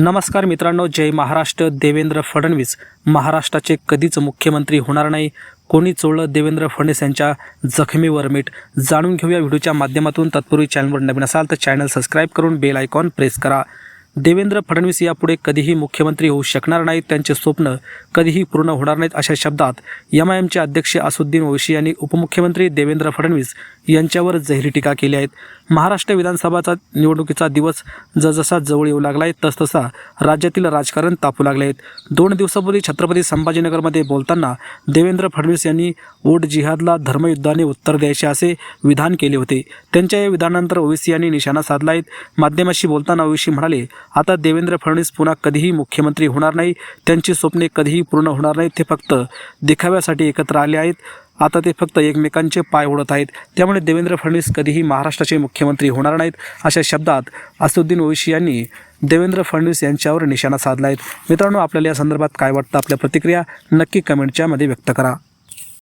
नमस्कार मित्रांनो जय महाराष्ट्र. देवेंद्र फडणवीस. महाराष्ट्राचे कधीच मुख्यमंत्री होणार नाही. कोणी चोळलं देवेंद्र फडणवीस यांच्या जखमीवर मीठ? जाणून घेऊया व्हिडिओच्या माध्यमातून. तत्पूर्वी चॅनलवर नवीन असाल तर चॅनल सबस्क्राईब करून बेल आयकॉन प्रेस करा. देवेंद्र फडणवीस यापुढे कधीही मुख्यमंत्री होऊ शकणार नाहीत त्यांचे स्वप्न कधीही पूर्ण होणार नाहीत अशा शब्दात एम आय एमचे अध्यक्ष असुद्दीन ओवैसी यांनी उपमुख्यमंत्री देवेंद्र फडणवीस यांच्यावर जहिरी टीका केली आहेत महाराष्ट्र विधानसभाचा निवडणुकीचा दिवस जसजसा जवळ येऊ लागला आहे तसतसा राज्यातील राजकारण तापू लागले आहेत दोन दिवसापूर्वी छत्रपती संभाजीनगरमध्ये बोलताना देवेंद्र फडणवीस यांनी ओट जिहादला धर्मयुद्धाने उत्तर द्यायचे असे विधान केले होते. त्यांच्या या विधानानंतर ओवेसी यांनी निशाणा साधला आहेत माध्यमाशी बोलताना ओवेसी म्हणाले आता देवेंद्र फडणवीस पुन्हा कधीही मुख्यमंत्री होणार नाही. त्यांची स्वप्ने कधीही पूर्ण होणार नाहीत. ते फक्त देखाव्यासाठी एकत्र आले आहेत. आता ते फक्त एकमेकांचे पाय ओढत आहेत. त्यामुळे देवेंद्र फडणवीस कधीही महाराष्ट्राचे मुख्यमंत्री होणार नाहीत. अशा शब्दात असुद्दीन ओवेशी यांनी देवेंद्र फडणवीस यांच्यावर निशाणा साधला आहे. मित्रांनो आपल्याला या संदर्भात काय वाटतं? आपल्या प्रतिक्रिया नक्की कमेंटच्यामध्ये व्यक्त करा.